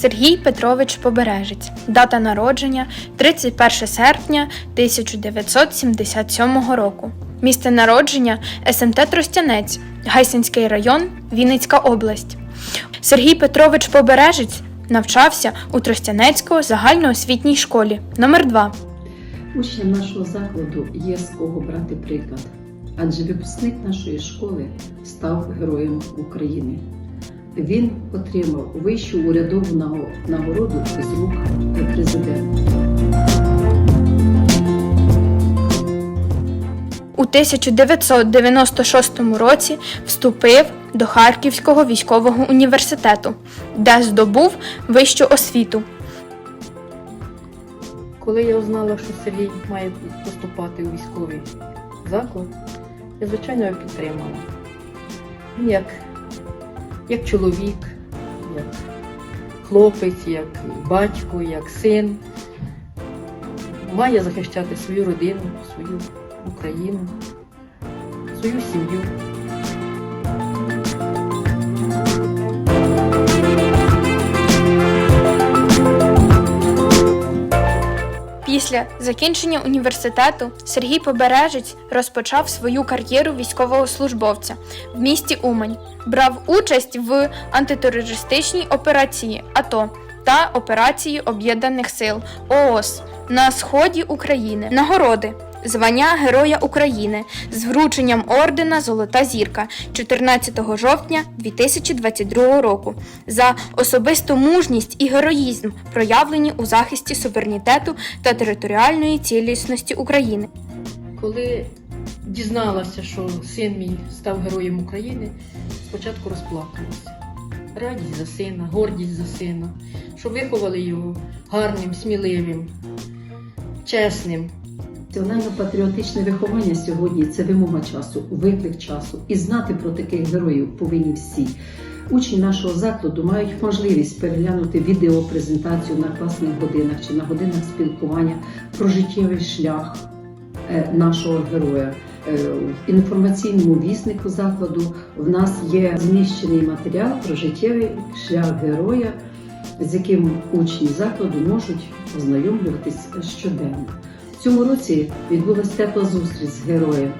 Сергій Петрович Побережець. Дата народження 31 серпня 1977 року. Місце народження СМТ Тростянець, Гайсинський район, Вінницька область. Сергій Петрович Побережець навчався у Тростянецького загальноосвітній школі номер 2 Учням нашого закладу є з кого брати приклад, адже випускник нашої школи став героєм України. Він отримав вищу урядову нагороду з рук президента. У 1996 році вступив до Харківського військового університету, де здобув вищу освіту. Коли я узнала, що Сергій має поступати у військовий заклад, я звичайно його підтримала. Він як, як чоловік, як хлопець, як батько, як син має захищати свою родину, свою Україну, свою сім'ю. Після закінчення університету Сергій Побережець розпочав свою кар'єру військового службовця в місті Умань, брав участь в антитерористичній операції АТО та операції Об'єднаних сил ООС на сході України. Нагороди. Звання Героя України з врученням ордена Золота зірка 14 жовтня 2022 року за особисту мужність і героїзм, проявлені у захисті суверенітету та територіальної цілісності України. Коли дізналася, що син мій став героєм України, спочатку розплакалася. Радість за сина, гордість за сина, що виховали його гарним, сміливим, чесним. Національно-патріотичне виховання сьогодні це вимога часу, виклик часу. І знати про таких героїв повинні всі. Учні нашого закладу мають можливість переглянути відеопрезентацію на класних годинах чи на годинах спілкування про життєвий шлях е, нашого героя. Е, В інформаційному віснику закладу в нас є зміщений матеріал про життєвий шлях героя, з яким учні закладу можуть ознайомлюватись щоденно. Цьому році відбулася тепла зустріч з героєм.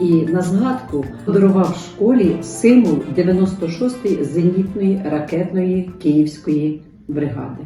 І на згадку подарував школі символ 96-ї зенітної ракетної київської бригади.